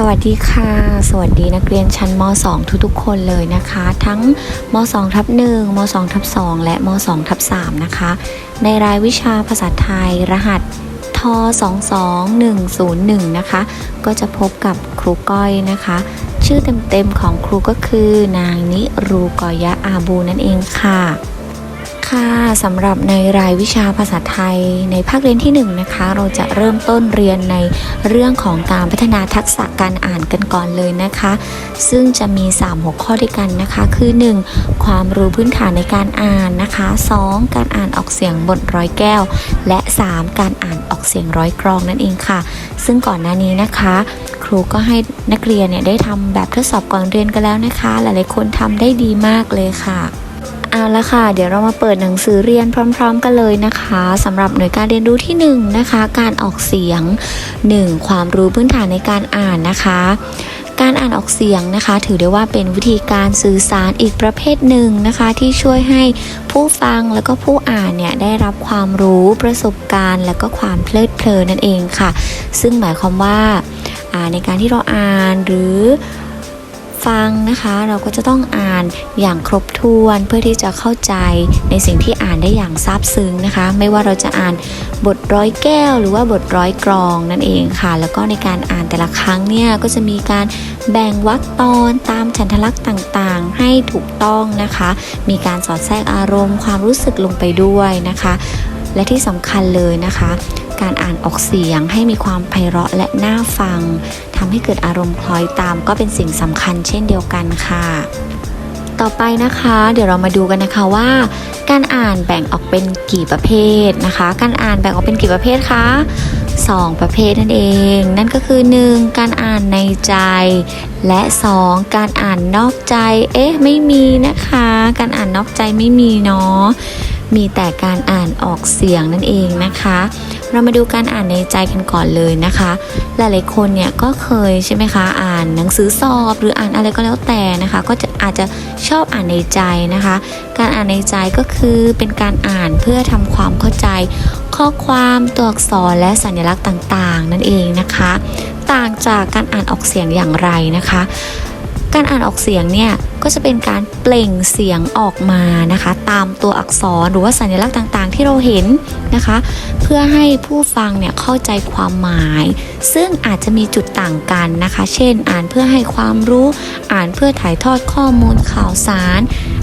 สวัสดีค่ะ สวัสดีนักเรียนชั้นม .2 ทุกๆ คนเลยนะคะ ทั้งม .2 ทับ1ม .2 ทับ2และม .2 ทับ3นะคะ ในรายวิชาภาษาไทยรหัสท22101 นะคะ ก็จะพบกับครูก้อยนะคะ ชื่อเต็มๆของครูก็คือนางนิรูกอยะอาบูนั่นเองค่ะ ค่ะสำหรับในรายวิชาภาษาไทย ในภาคเรียนที่1นงนะคะ เราจะเริ่มต้นเรียนในเรื่องของการพัฒนาทักษะการอ่านกันก่อนเลยนะคะ ซึ่งจะมี 3 หัวข้อด้วยกันนะคะ คือ 1. ความรู้พื้นฐานในการอ่านนะคะ 2. การอ่านออกเสียงบทร้อยแก้ว และ 3. การอ่านออกเสียงร้อยกรองนั่นเองค่ะ ซึ่งก่อนหน้านี้นะคะ ครูก็ให้นักเรียนเนี่ยได้ทำแบบทดสอบก่อนเรียนกันแล้วนะคะ หลายๆคนทำได้ดีมากเลยค่ะ เอาละค่ะ เดี๋ยวเรามาเปิดหนังสือเรียนพร้อม ๆ กันเลยนะคะสำหรับหน่วยการเรียนรู้ที่1นนะคะ การออกเสียง 1. ความรู้พื้นฐานในการอ่านนะคะการอ่านออกเสียงนะคะ ถือได้ว่าเป็นวิธีการสื่อสารอีกประเภทหนึ่งนะคะ ที่ช่วยให้ผู้ฟังแล้วก็ผู้อ่านเนี่ยได้รับความรู้ประสบการณ์ และก็ความเพลิดเพลินนั่นเองค่ะ ซึ่งหมายความว่าอ่าในการที่เราอ่านหรือ ฟังนะคะ เราก็จะต้องอ่านอย่างครบถ้วนเพื่อที่จะเข้าใจในสิ่งที่อ่านได้อย่างซาบซึ้งนะคะ ไม่ว่าเราจะอ่านบทร้อยแก้ว หรือว่าบทร้อยกรองนั่นเองค่ะ แล้วก็ในการอ่านแต่ละครั้งเนี่ยก็จะมีการแบ่งวรรคตอนตามฉันทลักษณ์ต่างๆ ให้ถูกต้องนะคะ มีการสอดแทรกอารมณ์ความรู้สึกลงไปด้วยนะคะ และที่สำคัญเลยนะคะ การอ่านออกเสียงให้มีความไพเราะและน่าฟังทำให้เกิดอารมณ์คล้อยตามก็เป็นสิ่งสำคัญเช่นเดียวกันค่ะ ต่อไปนะคะ เดี๋ยวเรามาดูกันนะคะว่า การอ่านแบ่งออกเป็นกี่ประเภทนะคะ การอ่านแบ่งออกเป็นกี่ประเภทคะ2 ประเภทนั่นเอง นั่นก็คือ 1. การอ่านในใจ และ 2. การอ่านนอกใจ เอ๊ะ ไม่มีนะคะ การอ่านนอกใจไม่มีเนาะมีแต่การอ่านออกเสียงนั่นเองนะคะ เรามาดูการอ่านในใจกันก่อนเลยนะคะ หลายๆคนเนี่ยก็เคยใช่ไหมคะ อ่านหนังสือสอบหรืออ่านอะไรก็แล้วแต่นะคะ ก็จะอาจจะชอบอ่านในใจนะคะ การอ่านในใจก็คือเป็นการอ่านเพื่อทำความเข้าใจ ข้อความตัวอักษรและสัญลักษณ์ต่างๆ นั่นเองนะคะ ต่างจากการอ่านออกเสียงอย่างไรนะคะ การอ่านออกเสียงเนี่ยก็จะเป็นการเปล่งเสียงออกมานะคะ ตามตัวอักษรหรือว่าสัญลักษณ์ต่างๆ ที่เราเห็นนะคะ เพื่อให้ผู้ฟังเนี่ยเข้าใจความหมาย ซึ่งอาจจะมีจุดต่างกันนะคะ เช่น อ่านเพื่อให้ความรู้ อ่านเพื่อถ่ายทอดข้อมูลข่าวสาร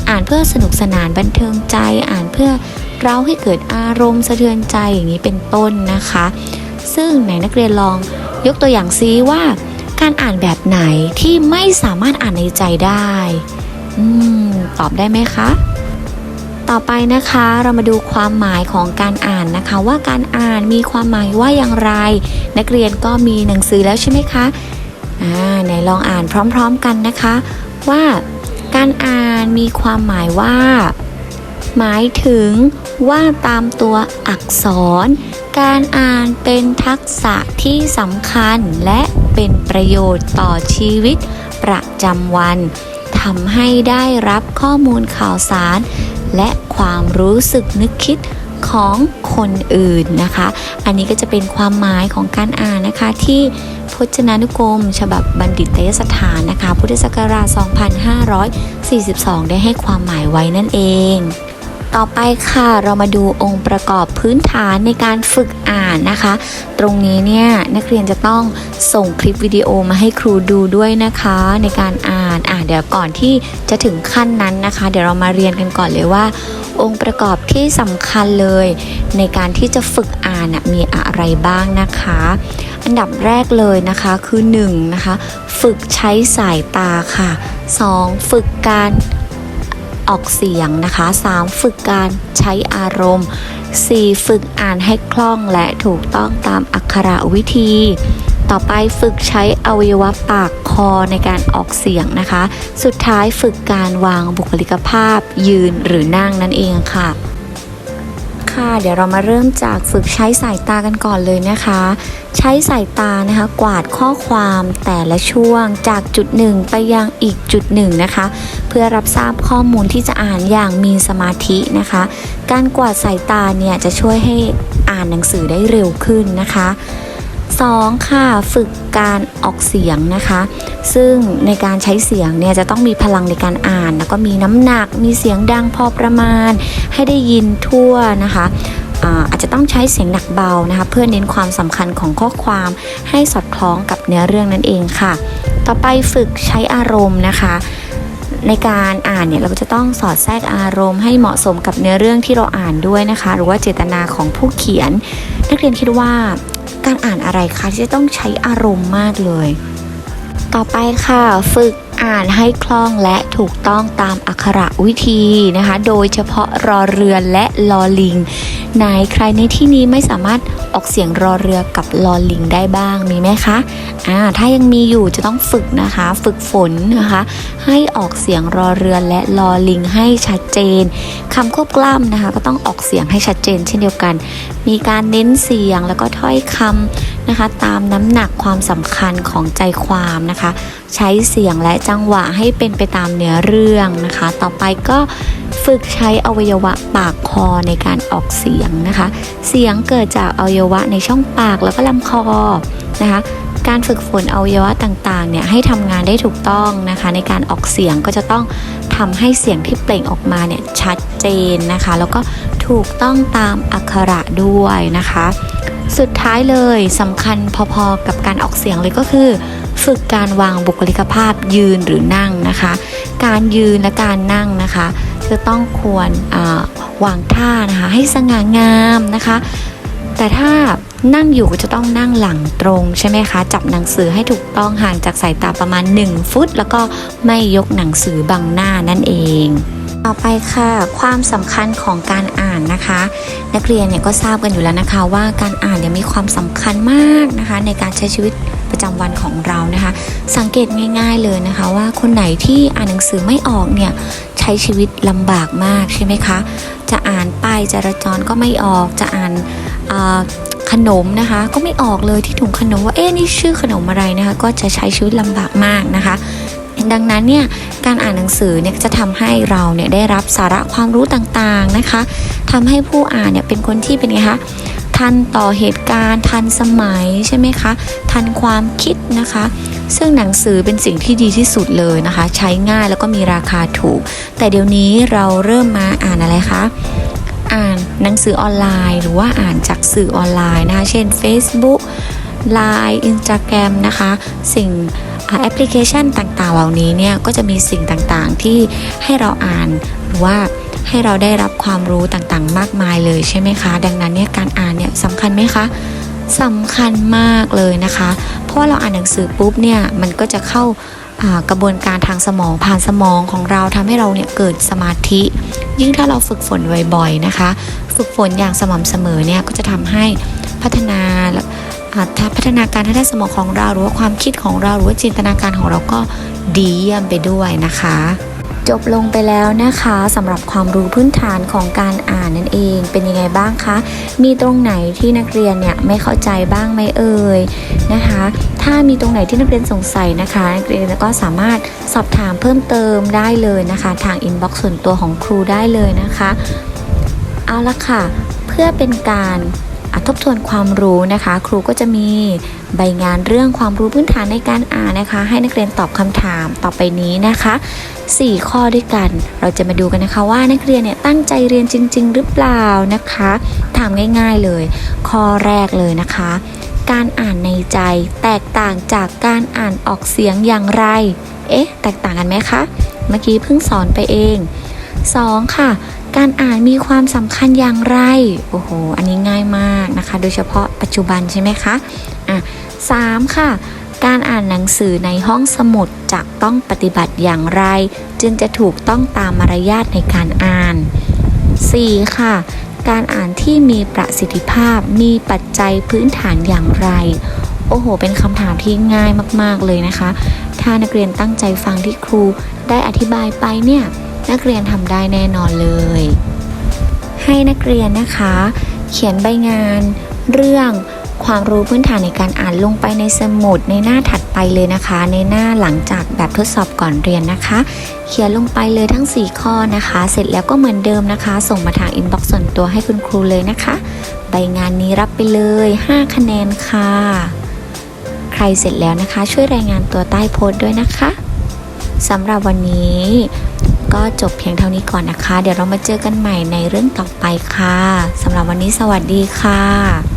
อ่านเพื่อสนุกสนานบันเทิงใจ อ่านเพื่อเราให้เกิดอารมณ์สะเทือนใจอย่างนี้เป็นต้นนะคะ ซึ่งไหนนักเรียนลองยกตัวอย่างซิว่า การอ่านแบบไหนที่ไม่สามารถอ่านในใจได้อืมตอบได้ไหมคะ ต่อไปนะคะเรามาดูความหมายของการอ่านนะคะ ว่าการอ่านมีความหมายว่าอย่างไร นักเรียนก็มีหนังสือแล้วใช่ไหมคะอ่าไหนลองอ่านพร้อมๆกันนะคะ ว่าการอ่านมีความหมายว่า หมายถึงว่าตามตัวอักษร การอ่านเป็นทักษะที่สำคัญและ เป็นประโยชน์ต่อชีวิตประจำวันทำให้ได้รับข้อมูลข่าวสาร และความรู้สึกนึกคิดของคนอื่นนะคะ อันนี้ก็จะเป็นความหมายของการอ่านนะคะที่พจนานุกรม ฉบับบัณฑิตยสถานนะคะ พุทธศักราช 2542 ได้ให้ความหมายไว้นั่นเอง ต่อไปค่ะเรามาดูองค์ประกอบพื้นฐานในการฝึกอ่านนะคะ ตรงนี้เนี่ยนักเรียนจะต้องส่งคลิปวิดีโอมาให้ครูดูด้วยนะคะในการอ่านอ่าเดี๋ยวก่อนที่จะถึงขั้นนั้นนะคะ เดี๋ยวเรามาเรียนกันก่อนเลยว่า องค์ประกอบที่สำคัญเลย ในการที่จะฝึกอ่านมีอะไรบ้างนะคะ อันดับแรกเลยนะคะคือ1นะคะฝึกใช้สายตาค่ะ 2. ฝึกการ ออกเสียงนะคะ 3. ฝึกการใช้อารมณ์ 4. ฝึกอ่านให้คล่องและถูกต้องตามอักขระวิธี ต่อไปฝึกใช้อวัยวะปากคอในการออกเสียงนะคะ สุดท้ายฝึกการวางบุคลิกภาพยืนหรือนั่งนั่นเองค่ะ ค่ะ เดี๋ยวเรามาเริ่มจากฝึกใช้สายตากันก่อนเลยนะคะ ใช้สายตานะคะ กวาดข้อความแต่ละช่วงจากจุดหนึ่งไปยังอีกจุดหนึ่งนะคะ เพื่อรับทราบข้อมูลที่จะอ่านอย่างมีสมาธินะคะ การกวาดสายตาเนี่ยจะช่วยให้อ่านหนังสือได้เร็วขึ้นนะคะ 2. ค่ะฝึกการออกเสียงนะคะ ซึ่งในการใช้เสียงเนี่ยจะต้องมีพลังในการอ่าน แล้วก็มีน้ำหนักมีเสียงดังพอประมาณ ให้ได้ยินทั่วนะคะอาจจะต้องใช้เสียงหนักเบานะคะเพื่อเน้นความสำคัญของข้อความให้สอดคล้องกับเนื้อเรื่องนั่นเองค่ะ ต่อไปฝึกใช้อารมณ์นะคะ ในการอ่านเนี่ยเราจะต้องสอดแทรกอารมณ์ให้เหมาะสมกับเนื้อเรื่องที่เราอ่านด้วยนะคะ หรือว่าเจตนาของผู้เขียน นักเรียนคิดว่า การอ่านอะไรคะที่จะต้องใช้อารมณ์มากเลย ต่อไปค่ะ ฝึกอ่านให้คล่องและถูกต้องตามอักขระวิธีนะคะ โดยเฉพาะรอเรือและลอลิง ไหนใครในที่นี้ไม่สามารถออกเสียงรอเรือกับลอลิงได้บ้างมีไหมคะอ่าถ้ายังมีอยู่จะต้องฝึกนะคะ ฝึกฝนนะคะ ให้ออกเสียงรอเรือและลอลิงให้ชัดเจนคำควบกล้ำนะคะ ก็ต้องออกเสียงให้ชัดเจน เช่นเดียวกัน มีการเน้นเสียงแล้วก็ถ้อยคำนะคะ ตามน้ำหนักความสำคัญของใจความนะคะ ใช้เสียงและจังหวะให้เป็นไปตามเนื้อเรื่องนะคะ ต่อไปก็ ฝึกใช้อวัยวะปากคอในการออกเสียงนะคะ เสียงเกิดจากอวัยวะในช่องปากแล้วก็ลำคอนะคะการฝึกฝนอวัยวะต่างๆ เนี่ยให้ทำงานได้ถูกต้องนะคะ ในการออกเสียงก็จะต้องทำให้เสียงที่เปล่งออกมาเนี่ยชัดเจนนะคะ แล้วก็ถูกต้องตามอักขระด้วยนะคะ สุดท้ายเลยสำคัญพอๆกับการออกเสียงเลยก็คือ ฝึกการวางบุคลิกภาพยืนหรือนั่งนะคะ การยืนและการนั่งนะคะ จะต้องควรวางท่านะคะให้สง่างามนะคะ แต่ถ้านั่งอยู่ก็จะต้องนั่งหลังตรงใช่ไหมคะ จับหนังสือให้ถูกต้องห่างจากสายตาประมาณ 1 ฟุต แล้วก็ไม่ยกหนังสือบังหน้านั่นเอง ต่อไปค่ะ ความสำคัญของการอ่านนะคะ นักเรียนเนี่ยก็ทราบกันอยู่แล้วนะคะว่าการอ่านเนี่ยมีความสำคัญมากนะคะ ในการใช้ชีวิต ประจำวันของเรานะคะ สังเกตง่าย ๆเลยนะคะ ว่าคนไหนที่อ่านหนังสือไม่ออกเนี่ยใช้ชีวิตลำบากมากใช่ไหมคะ จะอ่านป้ายจราจรก็ไม่ออกจะอ่านขนมนะคะก็ไม่ออกเลยที่ถุงขนมว่าเอ๊ะนี่ชื่อขนมอะไรนะคะ ก็จะใช้ชีวิตลำบากมากนะคะดังนั้นเนี่ยการอ่านหนังสือเนี่ยจะทำให้เราเนี่ยได้รับสาระความรู้ต่างๆนะคะทำให้ผู้อ่านเนี่ยเป็นคนที่เป็นไงคะ ทันต่อเหตุการณ์ ทันสมัยใช่ไหมคะ ทันความคิดนะคะ ซึ่งหนังสือเป็นสิ่งที่ดีที่สุดเลยนะคะ ใช้ง่ายแล้วก็มีราคาถูก แต่เดี๋ยวนี้เราเริ่มมาอ่านอะไรคะอ่านหนังสือออนไลน์หรือว่าอ่านจากสื่อออนไลน์นะคะ เช่น Facebook Line Instagram นะคะ สิ่งแอปพลิเคชันต่างๆ เหล่านี้เนี่ยก็จะมีสิ่งต่างๆที่ให้เราอ่านหรือว่า ให้เราได้รับความรู้ต่างๆ มากมายเลยใช่ไหมคะ ดังนั้นเนี่ยการอ่านเนี่ยสำคัญไหมคะสำคัญมากเลยนะคะ เพราะว่าเราอ่านหนังสือปุ๊บเนี่ยมันก็จะเข้ากระบวนการทางสมองผ่านสมองของเราทำให้เราเนี่ยเกิดสมาธิ ยิ่งถ้าเราฝึกฝนบ่อยๆนะคะ ฝึกฝนอย่างสม่ำเสมอเนี่ยก็จะทำให้พัฒนาพัฒนาการทางด้านสมองของเรา หรือว่าความคิดของเราหรือว่าจินตนาการของเราก็ดีเยี่ยมไปด้วยนะคะ จบลงไปแล้วนะคะสำหรับความรู้พื้นฐานของการอ่านนั่นเองเป็นยังไงบ้างคะ มีตรงไหนที่นักเรียนเนี่ยไม่เข้าใจบ้างไหมเอ่ยนะคะ ถ้ามีตรงไหนที่นักเรียนสงสัยนะคะ นักเรียนก็สามารถสอบถามเพิ่มเติมได้เลยนะคะ ทางอินบ็อกซ์ส่วนตัวของครูได้เลยนะคะ เอาละค่ะ เพื่อเป็นการ ทบทวนความรู้นะคะ ครูก็จะมีใบงานเรื่องความรู้พื้นฐานในการอ่านนะคะ ให้นักเรียนตอบคำถามต่อไปนี้นะคะ 4 ข้อด้วยกัน เราจะมาดูกันนะคะว่านักเรียนเนี่ยตั้งใจเรียนจริง ๆ หรือเปล่านะคะถามง่าย ๆเลย ข้อแรกเลยนะคะ การอ่านในใจแตกต่างจากการอ่านออกเสียงอย่างไร เอ๊ะ แตกต่างกันไหมคะ เมื่อกี้เพิ่งสอนไปเอง 2. ค่ะ การอ่านมีความสำคัญอย่างไร โอ้โห อันนี้ง่ายมากนะคะ โดยเฉพาะปัจจุบันใช่ไหมคะอะสามค่ะ การอ่านหนังสือในห้องสมุดจะต้องปฏิบัติอย่างไร จึงจะถูกต้องตามมารยาทในการอ่าน 4. ค่ะ การอ่านที่มีประสิทธิภาพมีปัจจัยพื้นฐานอย่างไร โอ้โห เป็นคำถามที่ง่ายมาก ๆ เลยนะคะ ถ้านักเรียนตั้งใจฟังที่ครูได้อธิบายไปเนี่ย นักเรียนทำได้แน่นอนเลย ให้นักเรียนนะคะ เขียนใบงาน เรื่องความรู้พื้นฐานในการอ่านลงไปในสมุดในหน้าถัดไปเลยนะคะ ในหน้าหลังจากแบบทดสอบก่อนเรียนนะคะ เขียนลงไปเลยทั้ง 4 ข้อนะคะ เสร็จแล้วก็เหมือนเดิมนะคะ ส่งมาทางอินบ็อกซ์ส่วนตัวให้คุณครูเลยนะคะ ใบงานนี้รับไปเลย 5 คะแนนค่ะ ใครเสร็จแล้วนะคะ ช่วยรายงานตัวใต้โพสต์ด้วยนะคะสำหรับวันนี้ ก็จบเพียงเท่านี้ก่อนนะคะ เดี๋ยวเรามาเจอกันใหม่ในเรื่องต่อไปค่ะสำหรับวันนี้สวัสดีค่ะ